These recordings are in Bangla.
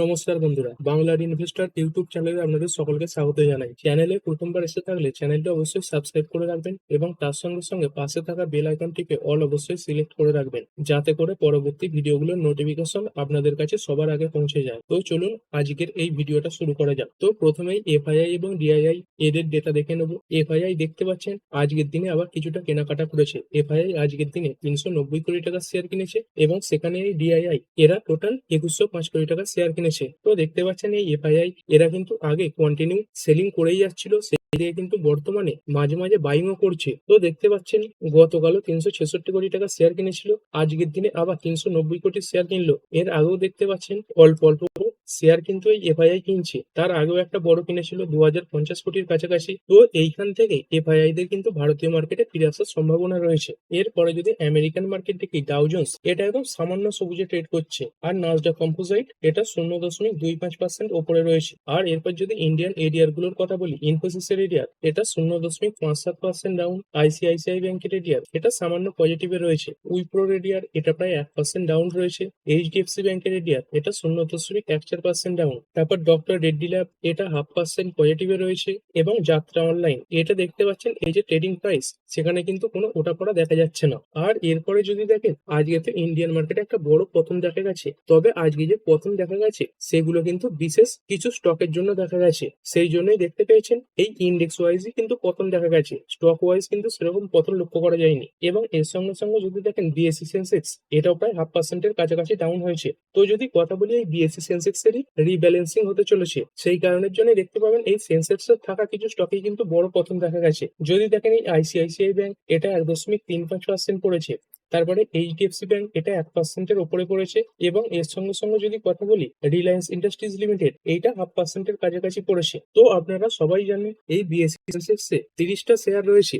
নমস্কার বন্ধুরা, বাংলার ইনভেস্টর ইউটিউব চ্যানেলে আপনাদের সকলকে স্বাগত জানাই। চ্যানেলে প্রথমবার এসে থাকলে চ্যানেলটি অবশ্যই সাবস্ক্রাইব করে রাখবেন এবং তার সঙ্গে সঙ্গে পাশে থাকা বেল আইকনটিকে অল অবশ্যই সিলেক্ট করে রাখবেন, যাতে করে পরবর্তী ভিডিওগুলোর নোটিফিকেশন আপনাদের কাছে সবার আগে পৌঁছে যায়। তো চলুন আজকের এই ভিডিওটা শুরু করা যাক। তো প্রথমেই এফআইআই এবং ডিআইআই, এদের ডেটা দেখে নেব। এফআইআই দেখতে পাচ্ছেন, আজকের দিনে আবার কিছুটা কেনাকাটা করেছে। এফআইআই আজকের দিনে তিনশো নব্বই কোটি টাকা শেয়ার কিনেছে এবং সেখানে ডিআইআই, এরা টোটাল একুশশো পাঁচ কোটি টাকা শেয়ার কিনেছে। তো দেখতে পাচ্ছেন এই এফআইআই, এরা কিন্তু আগে কন্টিনিউ সেলিং করেই যাচ্ছিল কিন্তু বর্তমানে মাঝে মাঝে বাইংও করছে। তো দেখতে পাচ্ছেন, গতকালও তিনশো ছেষট্টি কোটি টাকা শেয়ার কিনেছিল, আজকের দিনে আবার তিনশো নব্বই কোটি শেয়ার কিনলো। এর আগেও দেখতে পাচ্ছেন, অল্প অল্প শেয়ার কিন্তু এই এফআইআই কিনছে। তার আগেও একটা বড় কিনেছিল দু হাজার পঞ্চাশ কোটির কাছাকাছি। তো এইখান থেকে এফআইআই দের কিন্তু ভারতীয় মার্কেটে ফিরে আসার সম্ভাবনা রয়েছে। এরপরে যদি আমেরিকান মার্কেট দেখি ডাউজন্স এটা একদম সামান্য সবুজে ট্রেড করছে। আর নাজডা কম্পোজাইট এটা শূন্য দশমিক দুই পাঁচ পার্সেন্ট ওপরে রয়েছে। আর এরপর যদি ইন্ডিয়ান এরিয়ারগুলোর কথা বলি ইনফোসিস এর এরিয়ার এটা শূন্য দশমিক পাঁচ সাত পার্সেন্ট ডাউন আইসিআইসিআই ব্যাংকের এরিয়ার এটা সামান্য পজিটিভে রয়েছে। উইপ্রোর এরিয়ার এটা প্রায় এক পার্সেন্ট ডাউন রয়েছে। এইচডিএফসি ব্যাংকের এরিয়ার এটা শূন্য দশমিক এক চার পার্সেন্ট ডাউন তারপর ডক্টর রেড্ডি ল্যাব এটা হাফ পার্সেন্ট পজিটিভে রয়েছে এবং যাত্রা অনলাইন এটা দেখতে পাচ্ছেন, এই যে ট্রেডিং প্রাইস সেখানে কিন্তু কোনো ওটা পড়া দেখা যাচ্ছে না। আর এরপরে যদি দেখেন, আজকে তো ইন্ডিয়ান মার্কেটে একটা বড় পতন দেখা গেছে। তবে আজকে যে পতন দেখা গেছে, সেগুলো কিন্তু বিশেষ কিছু স্টকের জন্য দেখা গেছে। সেই জন্যই দেখতে পেয়েছেন, এই ইন্ডেক্স ওয়াইজই কিন্তু পতন দেখা গেছে। স্টক ওয়াইজ কিন্তু সেরকম পতন লক্ষ্য করা যায়নি। এবং এর সঙ্গে সঙ্গে যদি দেখেন বিএসসি সেন্সেক্স এটাও প্রায় হাফ পার্সেন্টের কাছাকাছি ডাউন হয়েছে। তো যদি কথা বলি এই বিএসসি সেন্সেক্সেরই রিব্যালেন্সিং হতে চলেছে। সেই কারণের জন্য দেখতে পাবেন এই সেন্সেক্স থাকা কিছু স্টকে কিন্তু বড় পতন দেখা গেছে। যদি দেখেন এই আইসিআইসিআই ব্যাংক এটা এক দশমিক তিন পাঁচ পার্সেন্ট পড়েছে। তারপরে এইচডিএফসি ব্যাংক এটা এক পার্সেন্টের উপরে পড়েছে এবং এর সঙ্গে সঙ্গে যদি কথা বলি রিলায়েন্স ইন্ডাস্ট্রিজ লিমিটেড এইটা হাফ পার্সেন্টের কাছাকাছি পড়েছে। তো আপনারা সবাই জানেন এই বিএসসি তিরিশটা শেয়ার রয়েছে।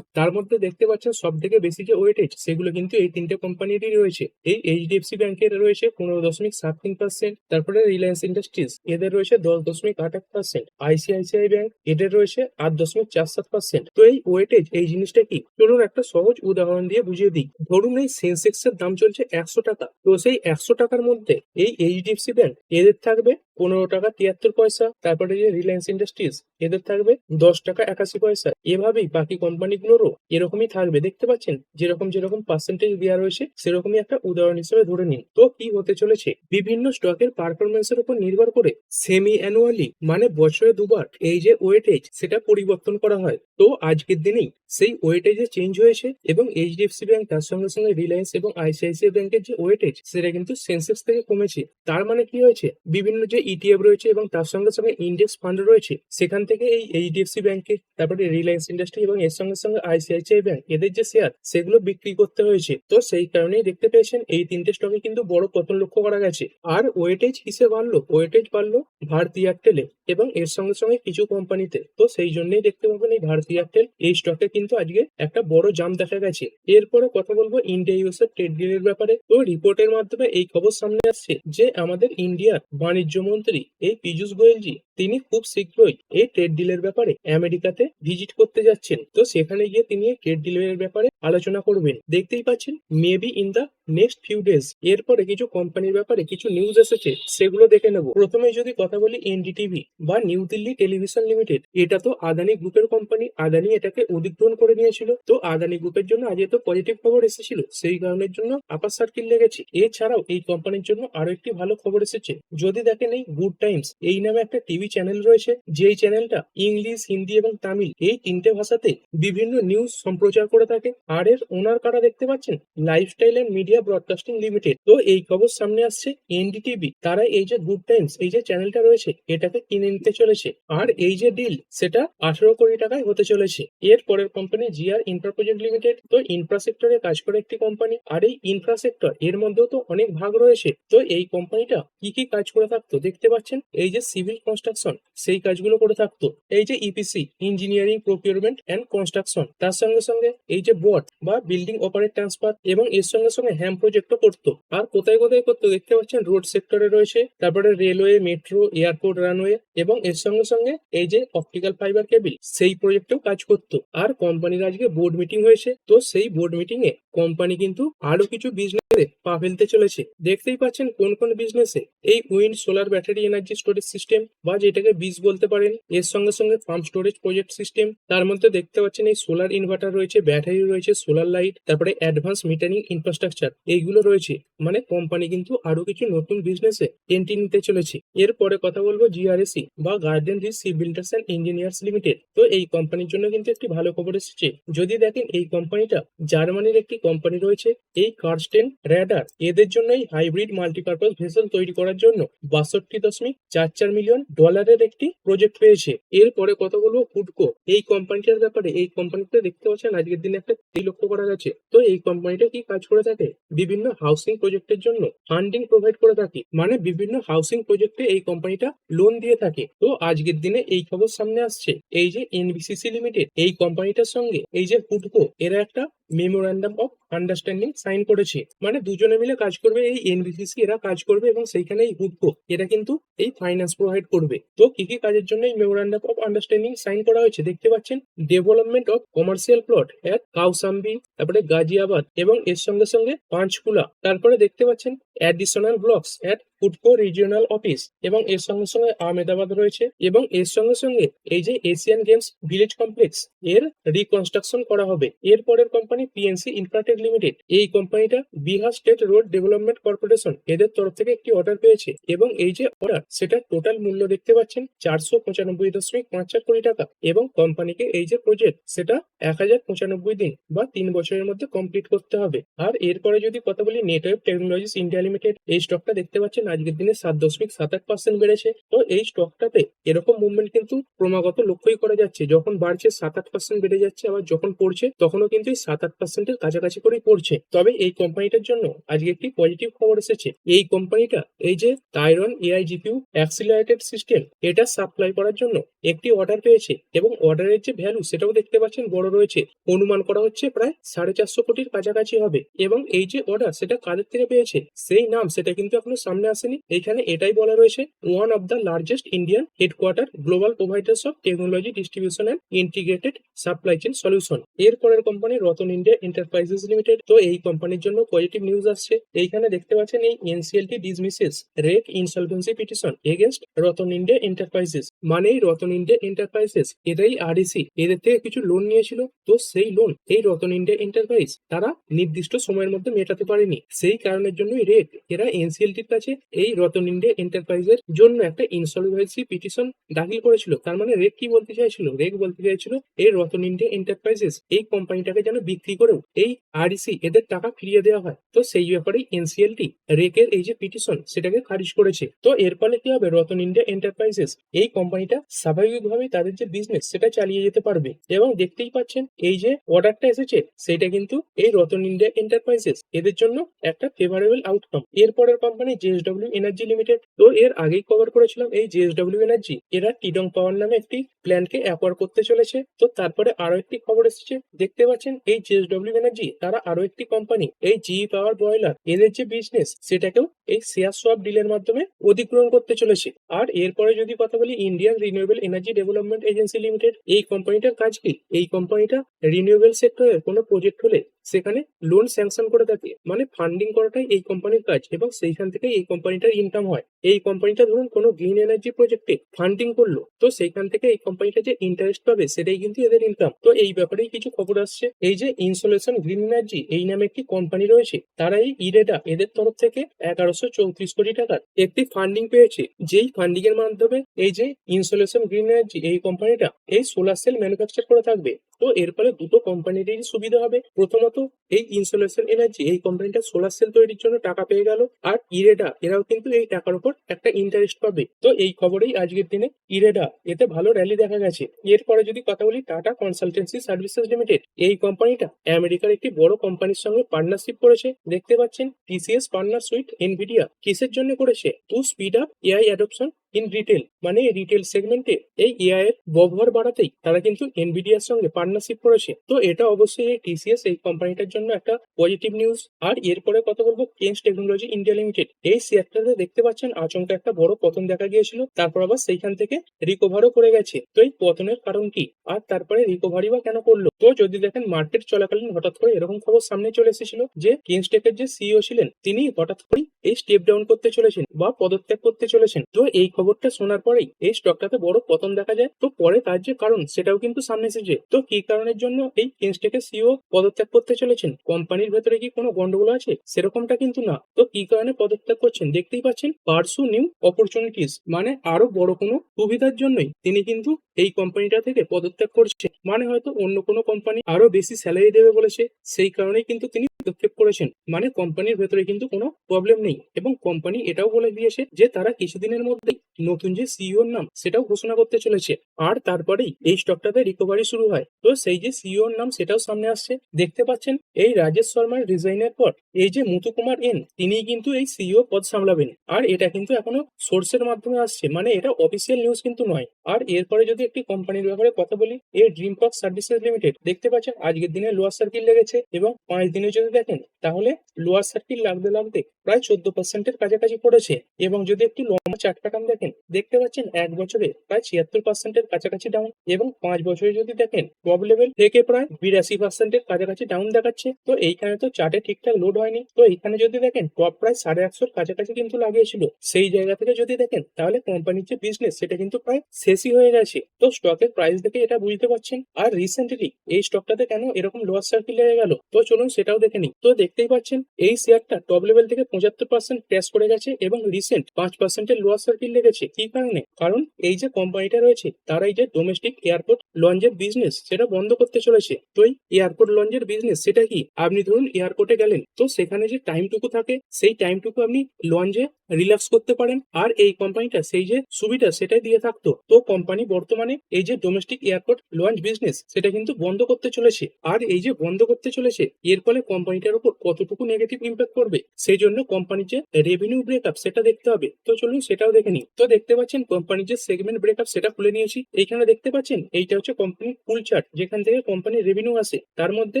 তার মধ্যে দেখতে পাচ্ছেন সব থেকে বেশি যে ওয়েটেজ সেগুলো কিন্তু এই তিনটে কোম্পানিরই রয়েছে। এই এইচডিএফসি ব্যাংকের রয়েছে পনেরো দশমিক সাত তিন পার্সেন্ট তারপরে রিলায়েন্স ইন্ডাস্ট্রিজ এদের রয়েছে দশ দশমিক আট এক পার্সেন্ট আইসিআইসিআই ব্যাংক এদের রয়েছে আট দশমিক চার সাত পার্সেন্ট তো এই ওয়েটেজ এই জিনিসটা কি? চলুন একটা সহজ উদাহরণ দিয়ে বুঝিয়ে দিই। ধরুন এই সেন্সেক্স এর দাম চলছে একশো টাকা। তো সেই একশো টাকার মধ্যে এই এইচডিএফসি ব্যাংক এদের থাকবে পনেরো টাকা তিয়াত্তর পয়সা। তারপরে যে রিলায়েন্স ইন্ডাস্ট্রিজ এদের থাকবে দশ টাকা একাশি পয়সা। এভাবেই বাকি কোম্পানিগুলোরও এরকমই থাকবে। দেখতে পাচ্ছেন? যেরকম যেরকম পার্সেন্টেজ দেওয়া রয়েছে, সেরকমই একটা উদাহরণ হিসেবে ধরে নিন। তো কি হতে চলেছে? বিভিন্ন স্টকের পারফরমেন্সের উপর নির্ভর করে সেমি অ্যানুয়ালি মানে বছরে দুবার, এই যে ওয়েটেজ সেটা পরিবর্তন করা হয়। তো আজকের দিনেই সেই ওয়েটেজে চেঞ্জ হয়েছে এবং এইচডিএফসি ব্যাংক তার সঙ্গে সঙ্গে রিলায়েন্স এবং আইসিআইসিআই ব্যাংকের যে ওয়েটেজ সেটা কিন্তু সেন্সেক্স থেকে কমেছে। তার মানে কি হয়েছে? বিভিন্ন যে ইটিএফ রয়েছে এবং তার সঙ্গে সঙ্গে ইন্ডেক্স ফান্ড রয়েছে, সেখান থেকে এই এইচডিএফসি ব্যাংকে তারপরে রিলায়েন্স ইন্ডাস্ট্রি এবং এর সঙ্গে সঙ্গে আইসিআইসিআই ব্যাংক এদের যে শেয়ার সেগুলো বিক্রি করতে হয়েছে। তো সেই কারণেই দেখতে পেয়েছেন, এই তিনটে স্টকে কিন্তু বড় পতন লক্ষ্য করা গেছে। আর ওয়েটেজ কিসে বাড়লো? ওয়েটেজ বাড়লো ভারতী এয়ারটেলে এবং এর সঙ্গে সঙ্গে কিছু কোম্পানিতে তো। সেই জন্যই দেখতে পাবেন এই ভারতী এয়ারটেল এই স্টকে কিন্তু আজকে একটা বড় জাম দেখা গেছে। এরপরে কথা বলব ইন্ডিয়া ইউএসএ ট্রেড ডিলের ব্যাপারে। তো রিপোর্টের মাধ্যমে এই খবর সামনে আসছে যে আমাদের ইন্ডিয়ার বাণিজ্য মন্ত্রী এই পীযূষ গোয়েলজি, তিনি খুব শীঘ্রই এই ট্রেড ডিলের ব্যাপারে আমেরিকাতে ভিজিট করতে যাচ্ছেন। তো সেখানে গিয়ে তিনি এই ট্রেড ডিলের ব্যাপারে আলোচনা করবেন। দেখতেই পাচ্ছেন maybe in the next few days এরপরে কিছু কোম্পানির ব্যাপারে কিছু নিউজ এসেছে, সেগুলো দেখে নেব। প্রথমে যদি কথা বলি এনডিটিভি বা নিউ দিল্লি টেলিভিশন লিমিটেড এটা তো আদানি গ্রুপের কোম্পানি আদানি এটাকে অধিগ্রহণ করে নিয়েছিল। তো আদানি গ্রুপের জন্য আজ এত পজিটিভ খবর এসেছিল। সেই কারণের জন্য আপার সার্কিল লেগেছে এছাড়াও এই কোম্পানির জন্য আরও একটি ভালো খবর এসেছে। যদি দেখেন এই গুড টাইমস এই নামে একটা টিভি চ্যানেল রয়েছে, যেই চ্যানেলটা ইংলিশ হিন্দি এবং তামিল এই তিনটে ভাষাতে বিভিন্ন নিউজ সম্প্রচার করে থাকে। আর এর ওনার কারা দেখতে পাচ্ছেন? Lifestyle and media broadcasting limited তো এই খবর সামনে আসছে এনডিটিভি তারা এই যে গুড টাইমস এই যে চ্যানেলটা রয়েছে, এটাকে কিনে নিতে চলেছে। আর এই যে ডিল সেটা আঠারো কোটি টাকায় হতে চলেছে। এর পরের company GR infra project limited তো ইনফ্রাস্ট্রাকচারে কাজ করে একটি কোম্পানি আর এই ইনফ্রাস্ট্রাকচার এর মধ্যেও তো অনেক ভাগ রয়েছে। তো এই কোম্পানিটা কি কি কাজ করে থাকতো দেখতে পাচ্ছেন? এই যে সিভিল কনস্ট্রাকশন সেই কাজগুলো করে থাকতো। এই যে EPC engineering procurement and construction তার সঙ্গে সঙ্গে এই যে বোর্ড বা বিল্ডিং অপারেট ট্রান্সফার এবং এর সঙ্গে সঙ্গে হ্যাম প্রজেক্টও করতো। আর কোথায় কোথায় করতো দেখতে পাচ্ছেন? রোড সেক্টরে রয়েছে, তারপরে রেলওয়ে মেট্রো এয়ারপোর্ট রানওয়ে এবং এর সঙ্গে সঙ্গে এই যে অপটিক্যাল ফাইবার কেবিল সেই প্রজেক্টেও কাজ করতো। আর কোম্পানির আজকে বোর্ড মিটিং হয়েছে। তো সেই বোর্ড মিটিং এ কোম্পানি কিন্তু আরও কিছু বিজনেসে পা ফেলতে চলেছে। দেখতেই পাচ্ছেন কোন কোন বিজনেসে এই wind solar battery energy storage system বা যেটাকে বীজ বলতে পারেন, এর সঙ্গে সঙ্গে পাম্প স্টোরেজ প্রজেক্ট সিস্টেম তার মধ্যে দেখতে পাচ্ছেন এই সোলার ইনভার্টার রয়েছে ব্যাটারি রয়েছে সোলার লাইট তারপরে অ্যাডভান্স মিটারিং ইনফ্রাস্ট্রাকচার এইগুলো রয়েছে। মানে কোম্পানি কিন্তু আরও কিছু নতুন বিজনেসে এন্ট্রি নিতে চলেছে। এরপরে কথা বলব জিআরএসি বা garden reach sea builders and engineers limited তো এই কোম্পানির জন্য কিন্তু একটি ভালো খবর এসেছে যদি দেখেন এই কোম্পানিটা জার্মানির একটি কোম্পানি রয়েছে, এই কার্স্টেন র্যাডার এদের জন্য এই হাইব্রিড মাল্টিপারপাস ভেসেল তৈরি করার জন্য বাষট্টি দশমিক চার চার মিলিয়ন ডলারের একটি প্রজেক্ট পেয়েছে। এরপরে কথা বলব ফুডকো এই কোম্পানিটার ব্যাপারে, এই কোম্পানিটা দেখতে পাচ্ছেন আজকের দিনে একটা লক্ষ্য করা গেছে তো এই কোম্পানিটা কি কাজ করে থাকে? বিভিন্ন হাউসিং প্রজেক্টের জন্য ফান্ডিং প্রোভাইড করে থাকে। মানে বিভিন্ন হাউসিং প্রজেক্টে এই কোম্পানিটা লোন দিয়ে থাকে। তো আজকের দিনে এই খবর সামনে আসছে। এই যে এনবিসিসি লিমিটেড এই কোম্পানিটার সঙ্গে এই যে হুটকো এরা একটা মেমোরান্ডাম অফ আন্ডারস্ট্যান্ডিং সাইন করেছে। মানে দুজনে মিলে কাজ করবে, এই এনবিসিসি এরা কাজ করবে এবং সেইখানে এই হুডকো এরা কিন্তু এই ফাইন্যান্স প্রোভাইড করবে। তো কি কি কাজের জন্য এই মেমোরান্ডাম অফ আন্ডারস্ট্যান্ডিং সাইন করা হয়েছে? দেখতে পাচ্ছেন development of commercial plot at Kaushambi তারপরে গাজিয়াবাদ এবং এর সঙ্গে সঙ্গে পাঁচকুলা। তারপরে দেখতে পাচ্ছেন additional blocks at Foodco regional office এবং এর সঙ্গে সঙ্গে আহমেদাবাদ রয়েছে এবং এর সঙ্গে সঙ্গে এই যে এশিয়ান গেমস ভিলেজ কমপ্লেক্স এর রিকনস্ট্রাকশন করা হবে। এর পরের কোম্পানি পিএনসি ইনফ্রাটেক লিমিটেড এই কোম্পানিটা Bihar state road development corporation এদের তরফ থেকে একটি অর্ডার পেয়েছে এবং এই যে অর্ডার সেটা টোটাল মূল্য দেখতে পাচ্ছেন চারশো পঁচানব্বই দশমিক পাঁচ চার কোটি টাকা এবং কোম্পানিকে এই যে প্রজেক্ট সেটা এক হাজার পঁচানব্বই দিন বা তিন বছরের মধ্যে কমপ্লিট করতে হবে। আর এরপরে যদি কথা বলি নেটওয়ার্ক টেকনোলজিস ইন্ডিয়া লিমিটেড এই স্টকটা দেখতে পাচ্ছেন আজকের দিনে সাত দশমিক সাত আট পার্সেন্ট বেড়েছে। তো এই স্টকটাতে এরকম মুভমেন্ট কিন্তু ক্রমাগত লক্ষ্যই করা যাচ্ছে। যখন বাড়ছে সাত আট পার্সেন্ট বেড়ে যাচ্ছে, আবার যখন পড়ছে, তখনও কিন্তু সাত আট পার্সেন্টের কাছাকাছি করেই পড়ছে। তবে এই কোম্পানিটার জন্য আজকে একটি পজিটিভ খবর এসেছে। এই কোম্পানিটা, এই যে Tyrone AI GPU accelerated system এটা সাপ্লাই করার জন্য একটি অর্ডার পেয়েছে এবং অর্ডারের যে ভ্যালু সেটাও দেখতে পাচ্ছেন বড় রয়েছে। অনুমান করা হচ্ছে প্রায় সাড়ে চারশো কোটির কাছাকাছি হবে এবং এই যে অর্ডার সেটা কাদের থেকে পেয়েছে? সেই নাম সেটা কিন্তু এখনও সামনে আসেনি। এখানে এটাই বলা রয়েছে one of the largest Indian headquarter global providers of technology distribution and integrated supply chain solution এর পরের company Rattan India enterprises limited তো এই কোম্পানির জন্য পজিটিভ নিউজ আসছে। এইখানে দেখতে পাচ্ছেন এই NCLT dismisses REC insolvency petition against Ratan India Enterprises মানে এই রতন ইন্ডিয়া এন্টারপ্রাইজেস এরাই আরইসি এদের থেকে কিছু লোন নিয়েছিল। তো সেই লোন এই রতন ইন্ডিয়া এন্টারপ্রাইজ তারা নির্দিষ্ট সময়ের মধ্যে মেটাতে পারেনি। সেই কারণের জন্যই রেক এরা এনসিএলটির কাছে এই রতন ইন্ডিয়া এন্টারপ্রাইজের জন্য একটা ইনসলভেন্সি পিটিশন দাখিল করেছিল। তার মানে রেক কি বলতে চাইছিল? রেক বলতে চাইছিল এই রতন ইন্ডিয়া এন্টারপ্রাইজেস এই কোম্পানিটাকে যেন বিক্রি করেও এই আরইসি এদের টাকা ফিরিয়ে দেওয়া হয়। তো সেই ব্যাপারেই এনসিএলটি রেকের এই যে পিটিশন সেটাকে খারিজ করেছে। তো এর ফলে কি হবে? রতন ইন্ডিয়া এন্টারপ্রাইজেস এই কোম্পানিটা স্বাভাবিকভাবেই তাদের যে বিজনেস সেটা চালিয়ে যেতে পারবে। এবং দেখতেই পাচ্ছেন এই যে অর্ডারটা এসেছে, সেটা কিন্তু এই রতন ইন্ডিয়া এন্টারপ্রাইজেস এদের জন্য একটা ফেভারেবল আউটকাম এরপরের কোম্পানি জেএসডব্লিউ এনার্জি লিমিটেড তো এর আগেই কভার করেছিলাম এই জেএসডব্লিউ এনার্জি এরা টিডং পাওয়ার নামে একটি প্ল্যানকে অ্যাকোয়ার করতে চলেছে। তো তারপরে আরও একটি খবর এসেছে, দেখতে পাচ্ছেন এই জেএসডব্লিউ এনার্জি তারা আরও একটি কোম্পানি এই জি পাওয়ার বয়লার এদের যে বিজনেস সেটাকেও এই শেয়ার সোয়াপ ডিলের মাধ্যমে অধিগ্রহণ করতে চলেছে। আর এরপরে যদি কথা বলি Indian renewable energy development agency limited এই কোম্পানিটার কাজ কি? এই কোম্পানিটা রিনিউয়েবল সেক্টরের কোনো প্রজেক্ট হলে সেখানে লোন স্যাংশন করে থাকে। মানে ফান্ডিং করাটাই এই কোম্পানির কাজ এবং সেইখান থেকে এই কোম্পানিটার ইনকাম হয়। এই কোম্পানিটা ধরুন কোনো গ্রিন এনার্জি প্রজেক্টে ফান্ডিং করল, তো সেইখান থেকে এই কোম্পানিটা যে ইন্টারেস্ট পাবে সেটাই কিন্তু এদের ইনকাম তো এই ব্যাপারেই কিছু খবর আসছে। এই যে ইনসোলেশন গ্রিন এনার্জি এই নামে একটি কোম্পানি রয়েছে, তারা এই ইরেডা এদের তরফ থেকে এগারোশো চৌত্রিশ কোটি টাকার একটি ফান্ডিং পেয়েছে। যেই ফান্ডিং এর মাধ্যমে এই যে ইনসোলেশন গ্রিন এনার্জি এই কোম্পানিটা এই সোলার সেল ম্যানুফ্যাকচার করে থাকবে। তো এর ফলে দুটো কোম্পানিরই সুবিধা হবে। প্রথমত, এই ইনসোলেশন এনার্জি এই কোম্পানিটা সোলার সেল তৈরির জন্য টাকা পেয়ে গেল। আর ইরেডা এরাও কিন্তু এই টাকার উপর একটা ইন্টারেস্ট পাবে। তো এই খবরেই আজকের দিনে ইরেডা এতে ভালো র্যালি দেখা গেছে। এরপরে যদি কথা বলি টাটা কনসালটেন্সি সার্ভিসেস লিমিটেড এই কোম্পানিটা আমেরিকার একটি বড় কোম্পানির সঙ্গে পার্টনারশিপ করেছে। দেখতে পাচ্ছেন টিসিএস পার্টনার সুইট এনভিডিয়া কিসের জন্য করেছে? To speed up AI adoption in retail মানে রিটেল সেগমেন্টে এই এআই এর ব্যবহার বাড়াতেই তারা কিন্তু এনভিডিয়ার সঙ্গে পার্টনারশিপ করেছে। তো এটা অবশ্যই টিসিএস এই কোম্পানিটার জন্য একটা পজিটিভ নিউজ আর এরপরে কথা বলব কেন্স টেকনোলজি ইন্ডিয়া লিমিটেড এই শেয়ারটাতে দেখতে পাচ্ছেন, আচমকা একটা বড় পতন দেখা গিয়েছিল। তারপর আবার সেইখান থেকে রিকভারও করে গেছে। তো এই পতনের কারণ কি? আর তারপরে রিকভারি বা কেন করল? তো যদি দেখেন মার্কেট চলাকালীন হঠাৎ করে এরকম খবর সামনে চলে এসেছিল যে কেনস্টেকের যে সিইও ছিলেন, তিনি হঠাৎ করেই এই স্টেপ ডাউন করতে চলেছেন বা পদত্যাগ করতে চলেছেন। তো এই খবরটা শোনার পরেই এই স্টকটাতে বড় পতন দেখা যায়। তো পরে তার যে কারণ, সেটাও কিন্তু সামনে এসেছে। তো কি কারণের জন্য এই কেনস্টেকের সিও পদত্যাগ করতে চলেছেন? কোম্পানির ভেতরে কি কোনো গন্ডগোল আছে? সেরকমটা কিন্তু না। তো কি কারণে পদত্যাগ করছেন? দেখতেই পাচ্ছেন, পার্সু নিউ অপরচুনিটিস মানে আরও বড় কোনো সুবিধার জন্যই তিনি কিন্তু এই কোম্পানিটা থেকে পদত্যাগ করছে মানে হয়তো অন্য কোনো কোম্পানি আরও বেশি স্যালারি দেবে বলেছে। সেই কারণেই কিন্তু তিনি পদক্ষেপ করেছেন। মানে কোম্পানির ভেতরে কিন্তু কোনো প্রবলেম নেই। এবং কোম্পানি এটাও বলে দিয়েছে যে তারা কিছুদিনের মধ্যেই নতুন যে সিইওর নাম সেটাও ঘোষণা করতে চলেছে। আর তারপরেই এই স্টকটাতে রিকভারি শুরু হয়। তো সেই যে সিইওর নাম সেটাও সামনে আসছে। দেখতে পাচ্ছেন, এই রাজেশ শর্মার রিজাইনের পর এই যে মুতু কুমার এন তিনি কিন্তু এই সিইও পদ সামলাবেন। আর এটা কিন্তু এখনও সোর্সের মাধ্যমে আসছে। মানে এটা অফিসিয়াল নিউজ কিন্তু নয়। আর এরপরে যদি একটি কোম্পানির ব্যাপারে কথা বলি, এই ড্রিম পক সার্ভিসেস লিমিটেড দেখতে পাচ্ছেন, আজকের দিনে লোয়ার সার্কিল লেগেছে এবং পাঁচ দিনে যদি দেখেন, তাহলে লোয়ার সার্কিল লাগতে লাগতে প্রায় চোদ্দ পার্সেন্টের কাছাকাছি পড়েছে। এবং যদি একটি লম্বা চার্ট প্যাটার্ন দেখেন দেখতে পাচ্ছেন এক বছরে প্রায় ছিয়াত্তর পার্সেন্টের কাছাকাছি ডাউন এবং পাঁচ বছরে যদি দেখেন টপ লেভেল থেকে প্রায় বিরাশি পার্সেন্টের কাছাকাছি ডাউন দেখাচ্ছে। তো এইখানে তো চার্টে ঠিকঠাক লোড হয়নি। তো এইখানে যদি দেখেন টপ প্রায় সাড়ে একশোর কাছাকাছি কিন্তু লাগিয়েছিল। সেই জায়গা থেকে যদি দেখেন, তাহলে কোম্পানির যে বিজনেস সেটা কিন্তু প্রায় শেষই হয়ে গেছে। তো স্টকের প্রাইস দেখে এটা বুঝতে পারছেন। আর রিসেন্টলি এই স্টকটাতে কেন এরকম লোয়ার সার্কিল লেগে গেল? তো চলুন সেটাও দেখে নিই। তো দেখতেই পাচ্ছেন, এই শেয়ারটা টপ লেভেল থেকে পঁচাত্তর পার্সেন্ট ক্র্যাশ করে গেছে এবং রিসেন্ট পাঁচ পার্সেন্টের লোয়ার সার্কিল লেগেছে কি কারণে? কারণ এই যে কোম্পানিটা রয়েছে, তারা এই যে ডোমেস্টিক এয়ারপোর্ট লঞ্চের বিজনেস সেটা বন্ধ করতে চলেছে। তো এয়ারপোর্ট লঞ্চের বিজনেস সেটা কি? আপনি ধরুন এয়ারপোর্টে গেলেন, তো সেখানে যে টাইমটুকু থাকে, সেই টাইমটুকু আপনি লঞ্চে রিল্যাক্স করতে পারেন। আর এই কোম্পানিটা সেই যে সুবিধা সেটাই দিয়ে থাকতো। তো কোম্পানি বর্তমানে এই যে ডোমেস্টিক এয়ারপোর্ট লঞ্চ বিজনেস সেটা কিন্তু বন্ধ করতে চলেছে। আর এই যে বন্ধ করতে চলেছে, এর ফলে কোম্পানিটার উপর কতটুকু নেগেটিভ ইম্প্যাক্ট করবে সেই জন্য কোম্পানির যে রেভিনিউ ব্রেকআপ সেটা দেখতে হবে। তো চলুন সেটাও দেখে নিই। তো দেখতে পাচ্ছেন কোম্পানির যে সেগমেন্ট ব্রেকআপ সেটা খুলে নিয়েছি। এইখানে দেখতে পাচ্ছেন এইটা হচ্ছে কোম্পানির ফুল চার্ট যেখান থেকে কোম্পানির রেভিনিউ আসে। তার মধ্যে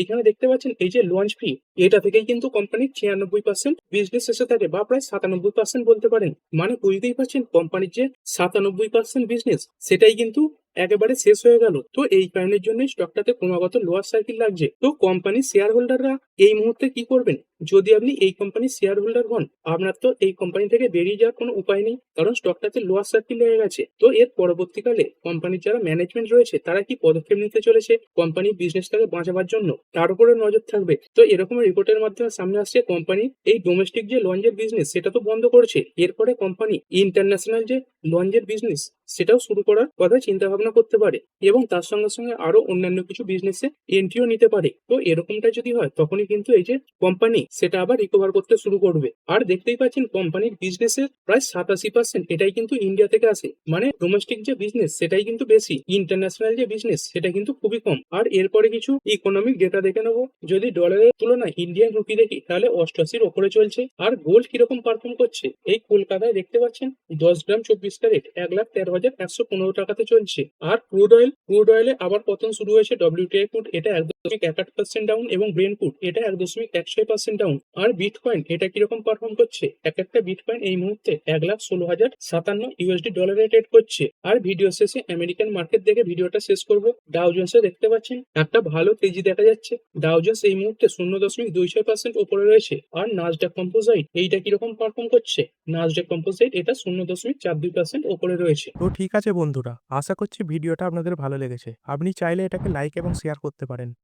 এইখানে দেখতে পাচ্ছেন এই যে লঞ্চ ফি এটা থেকেই কিন্তু কোম্পানির ছিয়ানব্বই পার্সেন্ট বিজনেস এসে থাকে বা প্রায় সাতানব্বই পার্সেন্ট বলতে পারেন। মানে বুঝতেই পারছেন কোম্পানির যে সাতানব্বই পার্সেন্ট বিজনেস সেটাই কিন্তু একেবারে শেষ হয়ে গেল। তো এই কারণের জন্য স্টকটাতে ক্রমাগত লোয়ার সাইকেল লাগছে। তো কোম্পানির শেয়ার হোল্ডাররা এই মুহূর্তে কি করবেন? যদি আপনি এই কোম্পানির শেয়ার হোল্ডার হন, আপনার তো এই কোম্পানি থেকে বেরিয়ে যাওয়ার কোনো উপায় নেই, কারণ স্টকটাতে লোয়ার সার্কিল লেগে গেছে। তো এর পরবর্তীকালে কোম্পানির যারা ম্যানেজমেন্ট রয়েছে, তারা কি পদক্ষেপ নিতে চলেছে কোম্পানির বিজনেসটাকে বাঁচাবার জন্য? তার উপরে নজর থাকবে। তো এরকম রিপোর্টের মাধ্যমে সামনে আসছে কোম্পানি এই ডোমেস্টিক যে লঞ্চের বিজনেস সেটা তো বন্ধ করছে। এরপরে কোম্পানি ইন্টারন্যাশনাল যে লঞ্চের বিজনেস সেটাও শুরু করার কথা চিন্তা ভাবনা করতে পারে এবং তার সঙ্গে সঙ্গে আরও অন্যান্য কিছু বিজনেসে এন্ট্রিও নিতে পারে। তো এরকমটা যদি হয়, তখনই কিন্তু এই যে কোম্পানি সেটা আবার রিকভার করতে শুরু করবে। আর দেখতেই পাচ্ছেন কোম্পানির বিজনেসের প্রায় সাতাশি পার্সেন্ট এটাই কিন্তু ইন্ডিয়া থেকে আসে। মানে ডোমেস্টিক যে বিজনেস সেটাই কিন্তু বেশি। ইন্টারন্যাশনাল যে বিজনেস সেটা কিন্তু খুবই কম। আর এরপরে কিছু ইকোনমিক ডেটা দেখে নেব। যদি ডলারের তুলনায় ইন্ডিয়ান রুপি দেখি, তাহলে অষ্টআশির ওপরে চলছে। আর গোল্ড কীরকম পারফর্ম করছে? এই কলকাতায় দেখতে পাচ্ছেন, দশ গ্রাম চব্বিশ ক্যারেট এক লাখ তেরো হাজার একশো পনেরো টাকাতে চলছে। আর ক্রুড অয়েল ক্রুড অয়েলে আবার পতন শুরু হয়েছে ডব্লিউটিআই ক্রুড এটা এক দশমিক এক আট পার্সেন্ট ডাউন এবং ব্রেন ক্রুড এটা এক দশমিক এক ছয় পার্সেন্ট ডাউন আর বিটকয়েন এটা কীরকম পারফর্ম করছে? এক একটা বিটকয়েন এই মুহূর্তে এক লাখ ষোলো হাজার সাতান্ন ইউএসডি ডলারে ট্রেড করছে। আর ভিডিও শেষে আমেরিকান মার্কেট দেখে ভিডিওটা শেষ করব। ডাউ জোন্সে দেখতে পাচ্ছেন, একটা ভালো তেজি দেখা যাচ্ছে। ডাউ জোন্স এই মুহূর্তে শূন্য দশমিক দুই ছয় পার্সেন্ট উপরে রয়েছে। আর নাজডাক কম্পোজাইট এইটা কীরকম পারফর্ম করছে? নাজডাক কম্পোজাইট এটা শূন্য দশমিক চার দুই পার্সেন্ট উপরে রয়েছে। তো ঠিক আছে বন্ধুরা, আশা করছি ভিডিওটা আপনাদের ভালো লেগেছে। আপনি চাইলে এটাকে লাইক এবং শেয়ার করতে পারেন।